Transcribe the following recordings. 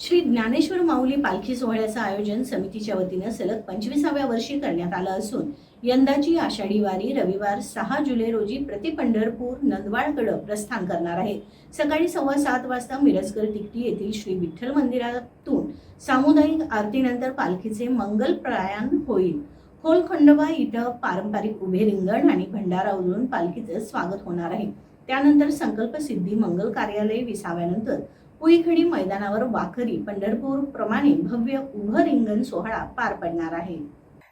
श्री ज्ञानेश्वर माऊली पालखी सोहळ्याचं आयोजन समितीच्या वतीनं सलग पंचवीसाव्या वर्षी करण्यात आलं असून यंदाची आषाढी वारी रविवार सहा जुलै रोजी प्रति पंढरपूर नंदवाळकडं प्रस्थान करणार आहे. सकाळी सव्वा सात वाजता मिरजकर तिकटी येथील श्री विठ्ठल मंदिरातून सामुदायिक आरतीनंतर पालखीचे मंगल प्रयाण होईल. खोलखंडोबा इथं पारंपरिक उभे रिंगण आणि भंडारा उधळून पालखीचं स्वागत होणार आहे. त्यानंतर संकल्प सिद्धी मंगल कार्यालय विसाव्यानंतर कुईखडी मैदानावर वाखरी पंढरपूर प्रमाणे भव्य उभं रिंगण सोहळा पार पडणार आहे.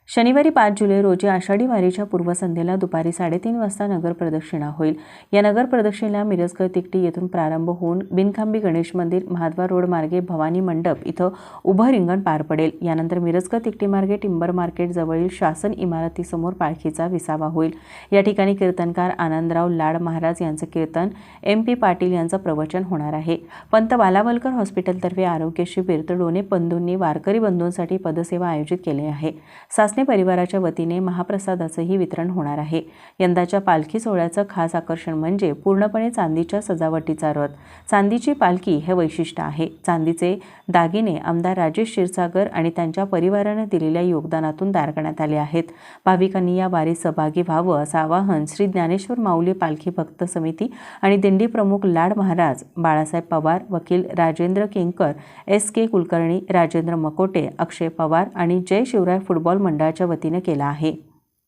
शनिवारी पाच जुलै रोजी आषाढी वारीच्या पूर्वसंध्येला दुपारी साडेतीन वाजता नगर प्रदक्षिणा होईल. या नगर प्रदक्षिणेला मिरजकर तिकटी येथून प्रारंभ होऊन बिनखांबी गणेश मंदिर महाद्वार रोड मार्गे भवानी मंडप इथं उभं रिंगण पार पडेल. यानंतर मिरजकर तिकटी मार्गे टिंबर मार्केट जवळील शासन इमारतीसमोर पालखीचा विसावा होईल. या ठिकाणी कीर्तनकार आनंदराव लाड महाराज यांचं कीर्तन एम पी पाटील यांचं प्रवचन होणार आहे. पंत बालावलकर हॉस्पिटलतर्फे आरोग्य शिबिर तर डोने बंधूंनी वारकरी बंधूंसाठी पदसेवा आयोजित केली आहे. सासने परिवाराच्या वतीने महाप्रसादाचंही वितरण होणार आहे. यंदाच्या पालखी सोहळ्याचं खास आकर्षण म्हणजे पूर्णपणे चांदीच्या सजावटीचा रथ. चांदीची पालखी हे वैशिष्ट्य आहे. चांदीचे दागिने आमदार राजेश क्षीरसागर आणि त्यांच्या परिवारानं दिलेल्या योगदानातून तयार करण्यात आले आहेत. भाविकांनी या वारीत सहभागी व्हावं असं आवाहन श्री ज्ञानेश्वर माऊली पालखी भक्त समिती आणि दिंडी प्रमुख लाड महाराज बाळासाहेब पवार वकील राजेंद्र केंकर एस के कुलकर्णी राजेंद्र मकोटे अक्षय पवार आणि जय शिवराय फुटबॉल मंडळ मंडळाच्या वतीने केला आहे.